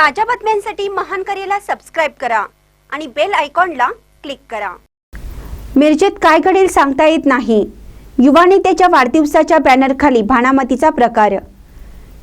ताज्या बातम्यांसाठी महान करेला सबस्क्राईब करा आणि बेल आयकॉनला क्लिक करा. मिरजेत काय घडेल सांगता येत नाही. युवा नेत्याच्या वाढदिवसाच्या बॅनरखाली भानामतीचा प्रकार.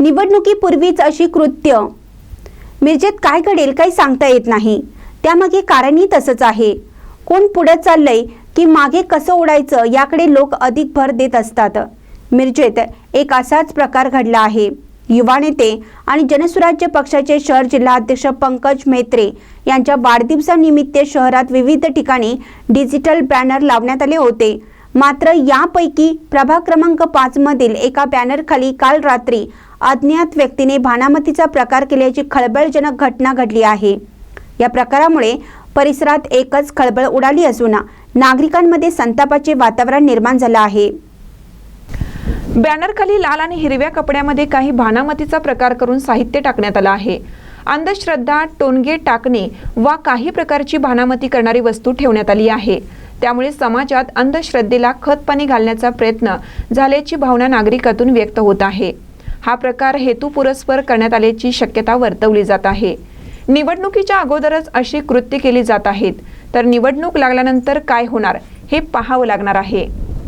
निवडणुकीपूर्वीच अशी कृत्य. मिरजेत काय घडेल काही सांगता येत नाही. त्यामागे कारणही तसंच आहे. कोण पुढं चाललंय की मागे कसं उडायचं याकडे लोक अधिक भर देत असतात. मिरजेत एक असाच प्रकार घडला आहे. युवा नेते आणि जनसुराज्य पक्षाचे शहर जिल्हाध्यक्ष पंकज मेत्रे यांच्या वाढदिवसानिमित्त शहरात विविध ठिकाणी डिजिटल बॅनर लावण्यात आले होते. मात्र यापैकी प्रभाग क्रमांक पाच मधील एका बॅनरखाली काल रात्री अज्ञात व्यक्तीने भानामतीचा प्रकार केल्याची खळबळजनक घटना घडली आहे. या प्रकारामुळे परिसरात एकच खळबळ उडाली असून नागरिकांमध्ये संतापाचे वातावरण निर्माण झालं आहे. बॅनरखाली लाल आणि हिरव्या कपड्यामध्ये काही भानामतीचा प्रकार करून साहित्य टाकण्यात आलं आहे. अंधश्रद्धा टोनगे टाकणे वा काही प्रकारची भानामती करणारी वस्तू ठेवण्यात आली आहे. त्यामुळे समाजात अंधश्रद्धेला खतपाणी घालण्याचा प्रयत्न झाल्याची भावना नागरिकातून व्यक्त होत आहे. हा प्रकार हेतुपुरस्पर करण्यात आल्याची शक्यता वर्तवली जात आहे. निवडणुकीच्या अगोदरच अशी कृत्य केली जात आहेत. तर निवडणूक लागल्यानंतर काय होणार हे पाहावं लागणार आहे.